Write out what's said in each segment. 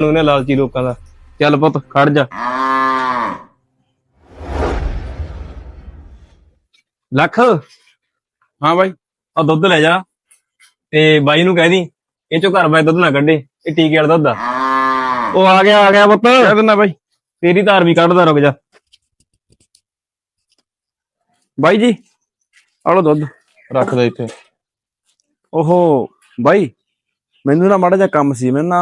ਉਹਨੇ ਲਾਲਚੀ ਲੋਕਾਂ ਦਾ। ਚੱਲ ਪੁੱਤ ਖੜ ਜਾ। ਲੱਖ? ਹਾਂ ਬਾਈ। ਆ ਦੁੱਧ ਲੈ ਜਾ। ਤੇ ਬਾਈ ਨੂੰ ਕਹਿ ਦੀ ਇਹ ਚੋਂ ਘਰ ਬਾਈ ਦੁੱਧ ਨਾ ਕੱਢੇ ਇਹ ਟੀਕੇ ਵਾਲਾ ਦੁੱਧ ਆ। ਉਹ ਆ ਗਿਆ ਆ ਗਿਆ ਪੁੱਤ। ਕਹਿ ਦਿੰਦਾ ਬਾਈ। ਤੇਰੀ ਧਾਰ ਵੀ ਕੱਢਦਾ ਰੁਕ ਜਾ। ਬਾਈ ਜੀ ਆਲੋ ਦੁੱਧ। ਰੱਖ ਦੇ ਇੱਥੇ। ਓਹੋ ਬਾਈ ਮੈਨੂੰ ਨਾ ਮਾੜਾ ਜਿਹਾ ਕੰਮ ਸੀ ਮੈਂ ਨਾ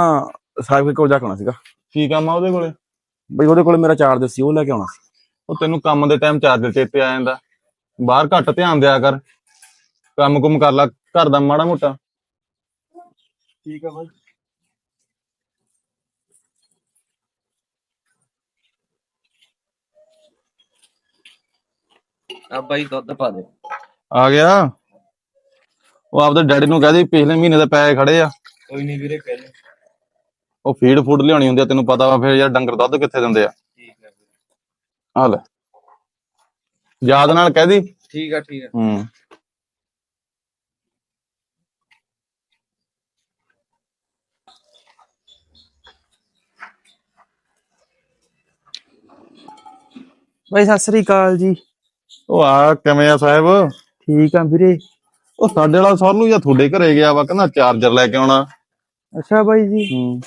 ਸਾਹਿਬ ਕੋਲ ਜਾਣਾ ਸੀਗਾ। ਕੀ ਕੰਮ ਆ ਉਹਦੇ ਕੋਲੇ? ਬਈ ਉਹਦੇ ਕੋਲ ਮੇਰਾ ਚਾਰਜ ਸੀ ਉਹ ਲੈ ਕੇ ਆਉਣਾ। ਉਹ ਤੈਨੂੰ ਕੰਮ ਦੇ ਟਾਈਮ ਚਾਰਜਰ ਚੇਤੇ ਆ ਜਾਂਦਾ। ਬਾਹਰ ਘੱਟ ਧਿਆਨ ਦਿਆ ਕਰ। ਕੰਮ ਕੁਮ ਕਰ ਲੈ ਘਰ ਦਾ ਮਾੜਾ ਮੋਟਾ। ਠੀਕ ਆ ਬਾਈ। ਆ ਬਾਈ ਦੁੱਧ ਪਾ ਦੇ। ਆ ਗਿਆ। ਉਹ ਆਪਦੇ ਡੈਡੀ ਨੂੰ ਕਹਦੇ ਪਿਛਲੇ ਮਹੀਨੇ ਦੇ ਪੈਸੇ ਖੜੇ ਆ। ਕੋਈ ਨਹੀਂ ਵੀਰੇ ਕਹਿ ਲੈ ਉਹ ਫੀਡ ਫੂਡ ਲਿਆਉਣੀ ਹੁੰਦੀ ਆ ਤੈਨੂੰ ਪਤਾ ਵਾ ਫਿਰ ਯਾਰ ਡੰਗਰ ਦੁੱਧ ਕਿੱਥੇ ਦਿੰਦੇ ਆ। ਠੀਕ ਹੈ ਵੀਰੇ ਆ ਲੈ। ਯਾਦ ਨਾਲ ਕਹਦੀ ਠੀਕ ਆ ਠੀਕ ਆ। ਹੂੰ। ਬਾਈ ਸਤਿ ਸ੍ਰੀ ਅਕਾਲ ਜੀ। ਉਹ ਆ ਕਿਵੇਂ ਆ ਸਾਹਿਬ? ਠੀਕ ਆ ਵੀਰੇ। ਉਹ ਸਾਡੇ ਵਾਲਾ ਸਰ ਨੂੰ ਜਾਂ ਤੁਹਾਡੇ ਘਰੇ ਗਿਆ ਵਾ ਕਹਿੰਦਾ ਚਾਰਜਰ ਲੈ ਕੇ ਆਉਣਾ। ਅੱਛਾ ਬਾਈ ਜੀ। ਹੂੰ।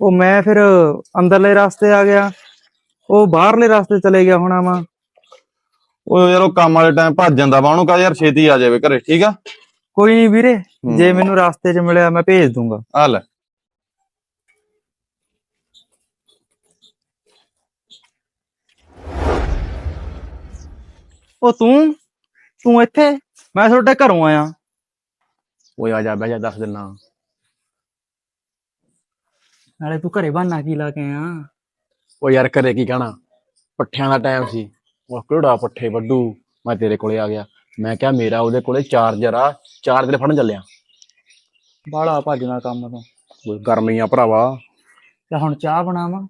ਉਹ ਮੈਂ ਫਿਰ ਅੰਦਰਲੇ ਰਸਤੇ ਆ ਗਿਆ। ਉਹ ਬਾਹਰਲੇ ਰਸਤੇ ਚਲੇ ਗਿਆ ਹੋਣਾ ਵਾ। ਉਹ ਯਾਰ ਉਹ ਕੰਮ ਵਾਲੇ ਟਾਈਮ ਭੱਜ ਜਾਂਦਾ ਵਾ। ਉਹਨੂੰ ਕਹ ਯਾਰ ਛੇਤੀ ਆ ਜਾਵੇ ਘਰੇ ਠੀਕ ਆ? ਕੋਈ ਨਹੀਂ ਵੀਰੇ ਜੇ ਮੈਨੂੰ ਰਸਤੇ 'ਚ ਮਿਲਿਆ ਮੈਂ ਭੇਜ ਦੂੰਗਾ। ਆ ਲੈ। ਉਹ ਤੂੰ ਤੂੰ ਇੱਥੇ? ਮੈਂ ਤੁਹਾਡੇ ਘਰੋਂ ਆਇਆ। ਓਏ ਆ ਜਾ ਬਹਿ ਜਾ ਦੱਸ ਦਿਨਾ। ਨਾਲੇ ਤੂੰ ਘਰੇ ਬਹਾਨਾ ਕੀ ਲਾ ਕੇ ਆਇਆ? ਉਹ ਯਾਰ ਘਰੇ ਕੀ ਕਹਿਣਾ? ਪੱਠਿਆਂ ਦਾ ਟਾਈਮ ਸੀ। ਉਹ ਕਿਹੜਾ ਪੱਠੇ ਵੱਡੂ? ਮੈਂ ਤੇਰੇ ਕੋਲੇ ਆ ਗਿਆ। ਮੈਂ ਕਿਹਾ ਮੇਰਾ ਉਹਦੇ ਕੋਲੇ ਚਾਰਜਰ ਆ। ਚਾਰਜਰ ਫੜਨ ਚੱਲਿਆ। ਬਾਹਲਾ ਭੱਜਣਾ ਕੰਮ ਤੋਂ। ਉਹ ਗਰਮੀ ਆ ਭਰਾਵਾ। ਤੇ ਹੁਣ ਚਾਹ ਬਣਾਵਾਂ?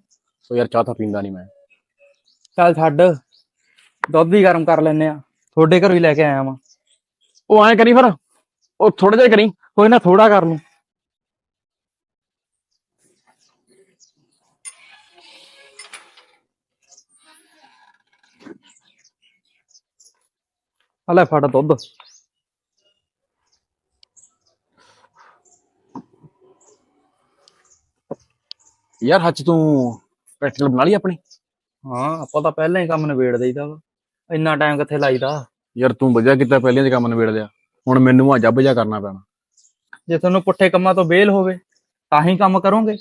ਉਹ ਯਾਰ ਚਾਹ ਤਾਂ ਪੀਂਦਾ ਨਹੀਂ ਮੈਂ। ਚੱਲ ਛੱਡ। ਦੁੱਧ ਵੀ ਗਰਮ ਕਰ ਲੈਨੇ ਆ। ਤੁਹਾਡੇ ਘਰ ਵੀ ਲੈ ਕੇ ਆਇਆ ਵਾਂ। ਉਹ ਐਂ ਕਰੀ ਫਿਰ। ਉਹ ਥੋੜਾ ਜਿਹਾ ਕਰੀ। ਕੋਈ ਨਾ ਥੋੜਾ ਕਰ ਲੂੰ ਆ ਲੈ ਫੜ ਦੁੱਧ। ਯਾਰ ਹੱਚ ਤੂੰ ਪ੍ਰੈਕਟੀਕਲ ਬਣਾ ਲਈ ਆਪਣੀ? ਹਾਂ ਆਪਾਂ ਤਾਂ ਪਹਿਲਾਂ ਹੀ ਕੰਮ ਨਿਬੇੜ ਦੇਈਦਾ ਵਾ। ਇੰਨਾ ਟਾਈਮ ਕਿੱਥੇ ਲਾਈਦਾ? ਯਾਰ ਤੂੰ ਵਧੀਆ ਕੀਤਾ ਪਹਿਲੀਆਂ ਦੇ ਕੰਮ ਨਿਬੇੜ ਲਿਆ। ਹੁਣ ਮੈਨੂੰ ਆ ਜੱਬ ਜਾ ਕਰਨਾ ਪੈਣਾ। ਜੇ ਤੁਹਾਨੂੰ ਪੁੱਠੇ ਕੰਮਾਂ ਤੋਂ ਬੇਲ ਹੋਵੇ ਤਾਂ ਹੀ ਕੰਮ ਕਰੋਗੇ।